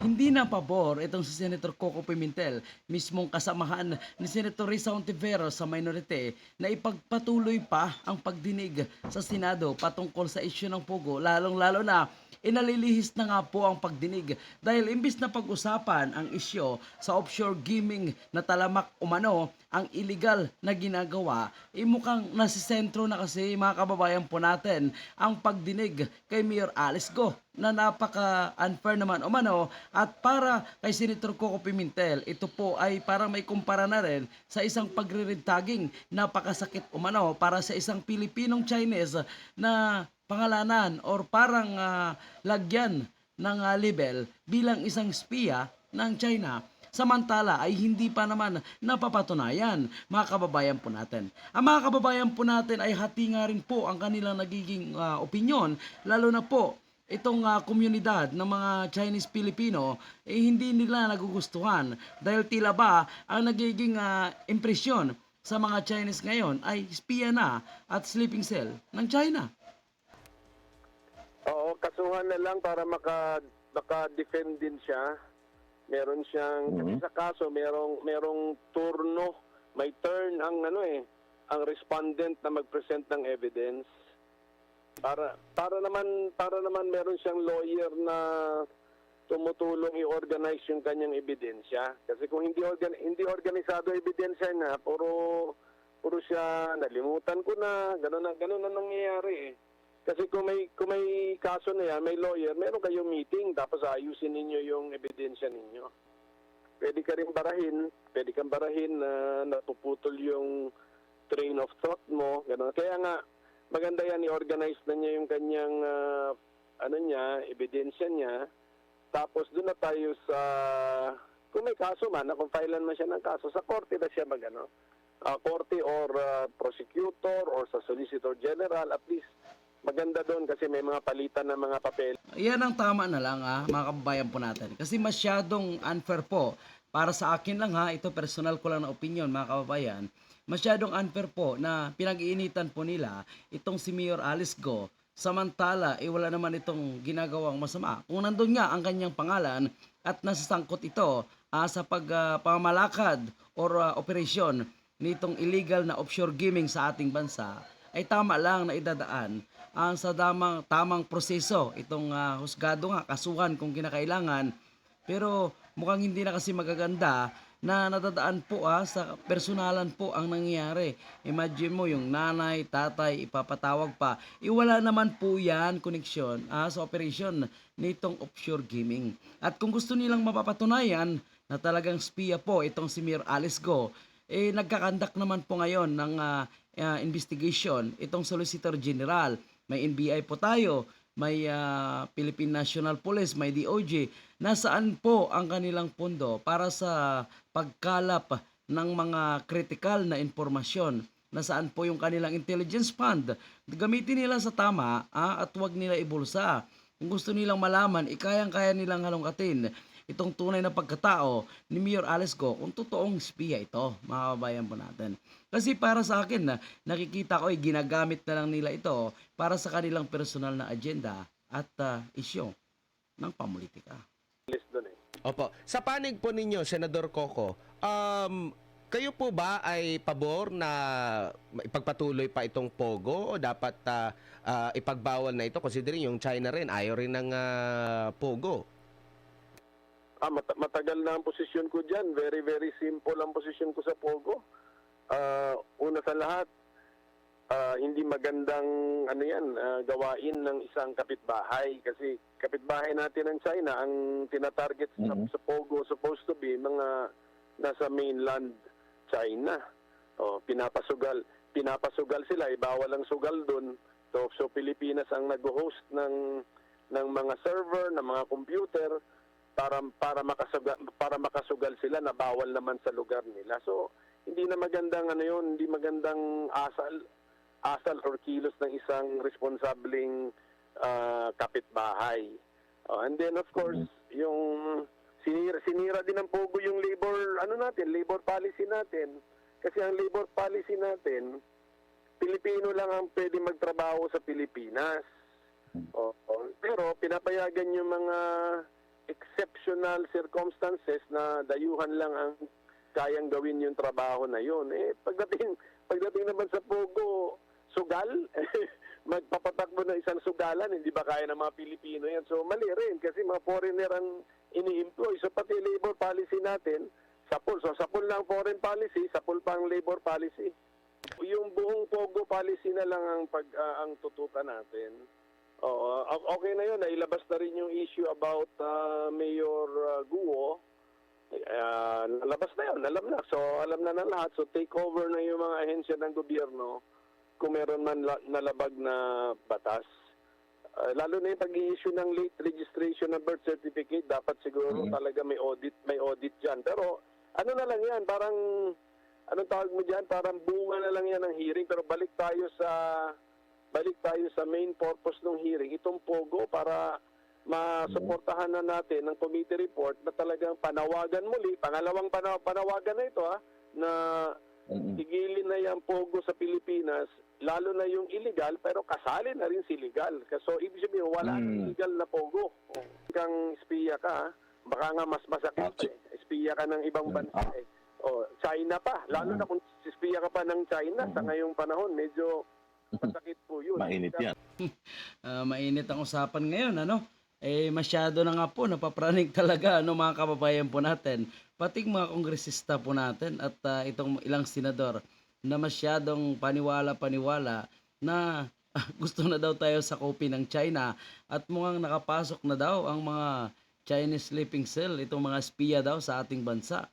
hindi na pabor itong si Senator Coco Pimentel, mismong kasamahan ni Senator Risa Ontiveros sa minority na ipagpatuloy pa ang pagdinig sa Senado patungkol sa isyu ng Pogo, lalong-lalo na inalilihis na nga po ang pagdinig. Dahil imbis na pag-usapan ang isyo sa offshore gaming na talamak umano ang illegal na ginagawa, eh mukhang nasisentro na kasi mga kababayan po natin ang pagdinig kay Mayor Alice Go na napaka-unfair naman umano. At para kay Senator Coco Pimentel, ito po ay parang may kumpara na rin sa isang pagre-red tagging. Napakasakit umano para sa isang Pilipinong Chinese na pangalanan or parang ah, lagyan ng ah, label bilang isang spiya ng China. Samantala ay hindi pa naman napapatunayan mga kababayan po natin. Ang mga kababayan po natin ay hati nga rin po ang kanilang nagiging ah, opinyon lalo na po itong ah, komunidad ng mga Chinese Filipino eh hindi nila nagugustuhan dahil tila ba ang nagiging ah, impresyon sa mga Chinese ngayon ay spiya na at sleeping cell ng China. Oo, kasuhan na lang para maka maka-defend din siya. Meron siyang kasi sa kaso merong merong turno, may turn ang ano eh, ang respondent na mag-present ng evidence. Para para naman para naman meron siyang lawyer na tumutulong i-organize yung kanyang ebidensya. Kasi kung hindi organ hindi organisado ebidensya na, puro puro siya nalimutan ko na, gano'n na gano'n na nangyayari eh. Kasi kung may, kung may kaso na yan, may lawyer, meron kayong meeting, tapos ayusin ninyo yung ebidensya ninyo. Pwede ka rin barahin, pwede kang barahin na napuputol yung train of thought mo, gano'n. Kaya nga, maganda yan, i-organize na niya yung kanyang, ah, ano niya, ebidensya niya, tapos doon na tayo sa, kung may kaso man, na kung filean man siya ng kaso, sa korte na siya mag, ano, ah, korte or ah, prosecutor or sa solicitor general, at least maganda doon kasi may mga palitan ng mga papel. Yan ang tama na lang ha, mga kababayan po natin. Kasi masyadong unfair po. Para sa akin lang ha, ito personal ko lang na opinion mga kababayan. Masyadong unfair po na pinag-iinitan po nila itong si Mayor Alice Go. Samantala, eh wala naman itong ginagawang masama. Kung nandun nga ang kanyang pangalan at nasasangkot ito ah, sa pag, ah, pamamalakad or ah, operasyon nitong illegal na offshore gaming sa ating bansa, ay tama lang na idadaan ang sa damang tamang proseso itong ah, husgado nga kasuhan kung kinakailangan pero mukhang hindi na kasi magaganda na nadadaan po ah, sa personalan po ang nangyayari. Imagine mo yung nanay, tatay, ipapatawag pa. Iwala naman po yan koneksyon ah, sa operation nitong offshore gaming. At kung gusto nilang mapapatunayan na talagang spiya po itong si Mayor Alice Go, eh nagkakandak naman po ngayon ng ah, ah, investigation itong Solicitor General. May NBI po tayo, may ah, Philippine National Police, may DOJ. Nasaan po ang kanilang pondo para sa pagkalap ng mga critical na impormasyon? Nasaan po yung kanilang intelligence fund? Gamitin nila sa tama ah, at huwag nila ibulsa. Kung gusto nilang malaman, ikayang-kaya nilang halongkatin itong tunay na pagkatao ni Mayor Alice Go kung totoong spiya ito, mga kababayan po natin. Kasi para sa akin, na nakikita ko ay ginagamit na lang nila ito para sa kanilang personal na agenda at ah, isyo ng pamulitika. Eh. Opo. Sa panig po ninyo, Senador Coco, um, kayo po ba ay pabor na ipagpatuloy pa itong Pogo o dapat ah, ah, ipagbawal na ito considering yung China rin ayaw rin ng ah, Pogo? Ah, mata- matagal na ang posisyon ko dyan. Very, very simple ang posisyon ko sa Pogo. Ah, una sa lahat, ah, hindi magandang ano yan, ah, gawain ng isang kapitbahay. Kasi kapitbahay natin ng China, ang tinatarget sa, sa Pogo supposed to be mga nasa mainland China. O, pinapasugal, pinapasugal sila, ibawal ang sugal doon. So, so Pilipinas ang nag-host ng ng mga server, ng mga computer para para makasugal para makasugal sila na bawal naman sa lugar nila. So hindi na magandang ano 'yun, hindi magandang asal asal or kilos ng isang responsableng ah, kapitbahay. Oh, and then of course, yung sinira, sinira din ng pogo yung labor ano natin, labor policy natin. Kasi ang labor policy natin, Pilipino lang ang pwede magtrabaho sa Pilipinas. Oo. Pero pinapayagan yung mga exceptional circumstances na dayuhan lang ang kayang gawin yung trabaho na yun. Eh, pagdating, pagdating naman sa Pogo, sugal, magpapatakbo ng isang sugalan, hindi ba kaya ng mga Pilipino yan? So, mali rin kasi mga foreigner ang ini-employ. So, pati labor policy natin, sapul. So, sapul lang foreign policy, sapul pang labor policy. Yung buong Pogo policy na lang ang pag ah, ang tutukan natin. Oo, o- okay na yun. Nailabas na rin yung issue about ah, Mayor ah, Guo. Ah, nalabas na yun, alam na. So, alam na ng lahat. So, take over na yung mga ahensya ng gobyerno kung meron man la- nalabag na batas. Ah, lalo na yung pag-i-issue ng late registration ng birth certificate, dapat siguro talaga may audit, may audit dyan. Pero, ano na lang yan, parang, anong tawag mo dyan, parang bunga na lang yan ng hearing. Pero balik tayo sa, balik tayo sa main purpose ng hearing, itong POGO para masuportahan na natin ng committee report na talagang panawagan muli, pangalawang pana- panawagan na ito ha, na tigilin na yung pogo sa Pilipinas, lalo na yung illegal, pero kasali na rin si legal. So, ibig sabihin, wala nang illegal na pogo. Kang espiya ka, baka nga mas masakit pa eh. Espiya ka ng ibang bansa eh. O, China pa. Lalo na kung espiya ka pa ng China sa ngayong panahon, medyo masakit po yun. Mainit yan. Ah, mainit ang usapan ngayon, ano? Eh, masyado na nga po, napapraning talaga, ano, mga kababayan po natin. Pati mga kongresista po natin at ah, itong ilang senador na masyadong paniwala-paniwala na gusto na daw tayo sa kopi ng China. At mukhang nakapasok na daw ang mga Chinese sleeping cell, itong mga espiya daw sa ating bansa.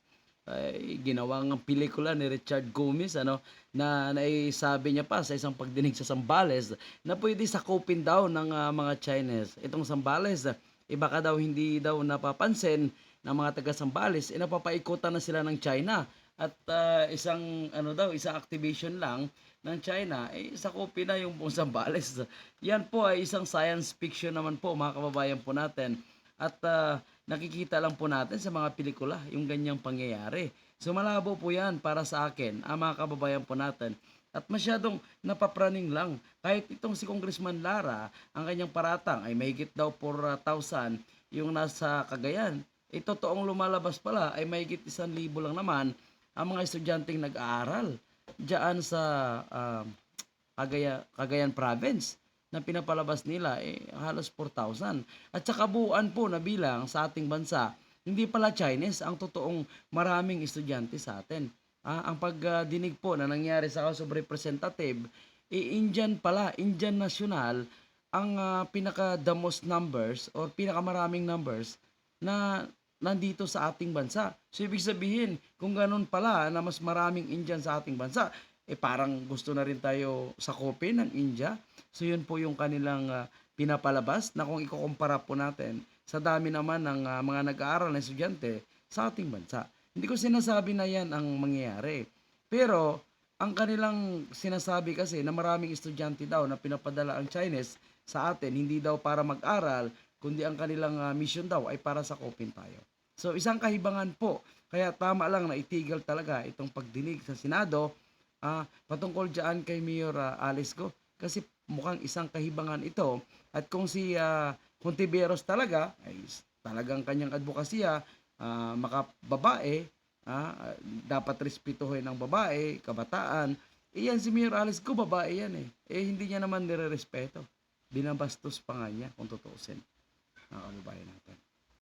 Ay ginawang pelikula ni Richard Gomez ano na naisabi niya pa sa isang pagdinig sa Sambales na pwede sakupin daw ng ah, mga Chinese. Itong Sambales iba ka daw hindi daw napapansin ng mga taga Sambales eh, napapaikutan na sila ng China at ah, isang ano daw isang activation lang ng China eh sakupin na yung buong Sambales yan po ay isang science fiction naman po mga kababayan po natin at ah, nakikita lang po natin sa mga pelikula yung ganyang pangyayari. So malabo po yan para sa akin, ang mga kababayan po natin. At masyadong napapraning lang. Kahit itong si Congressman Lara, ang kanyang paratang ay mahigit daw 4,000 yung nasa Cagayan. Eh, totoong lumalabas pala ay mahigit 1,000 lang naman ang mga estudyanteng nag-aaral diyan sa ah, Cagaya, Cagayan Province na pinapalabas nila eh halos 4,000. At sa kabuuan po na bilang sa ating bansa, hindi pala Chinese ang totoong maraming estudyante sa atin. Ah, ang pagdinig po na nangyari sa House of Representative, eh, Indian pala, Indian national ang ah, pinaka the most numbers or pinakamaraming numbers na nandito sa ating bansa. So ibig sabihin, kung ganun pala na mas maraming Indian sa ating bansa, eh parang gusto na rin tayo sakopin ng India. So yun po yung kanilang ah, pinapalabas na kung ikukumpara po natin sa dami naman ng ah, mga nag-aaral na estudyante sa ating bansa. Hindi ko sinasabi na yan ang mangyayari. Pero ang kanilang sinasabi kasi na maraming estudyante daw na pinapadala ang Chinese sa atin, hindi daw para mag-aral, kundi ang kanilang ah, mission daw ay para sakopin tayo. So isang kahibangan po. Kaya tama lang na itigil talaga itong pagdinig sa Senado ah patungkol diyan kay Mayor ah, Alice Go kasi mukhang isang kahibangan ito at kung si ah, Hontiveros talaga ay talagang kanyang advokasya ah, makababae ah, dapat respetuhin ng babae, kabataan. Iyan si Mayor Alice Go, babae yan eh. Eh hindi niya naman nire-respeto. Binabastos pa nga niya kung tutuusin. Mga kababayan natin.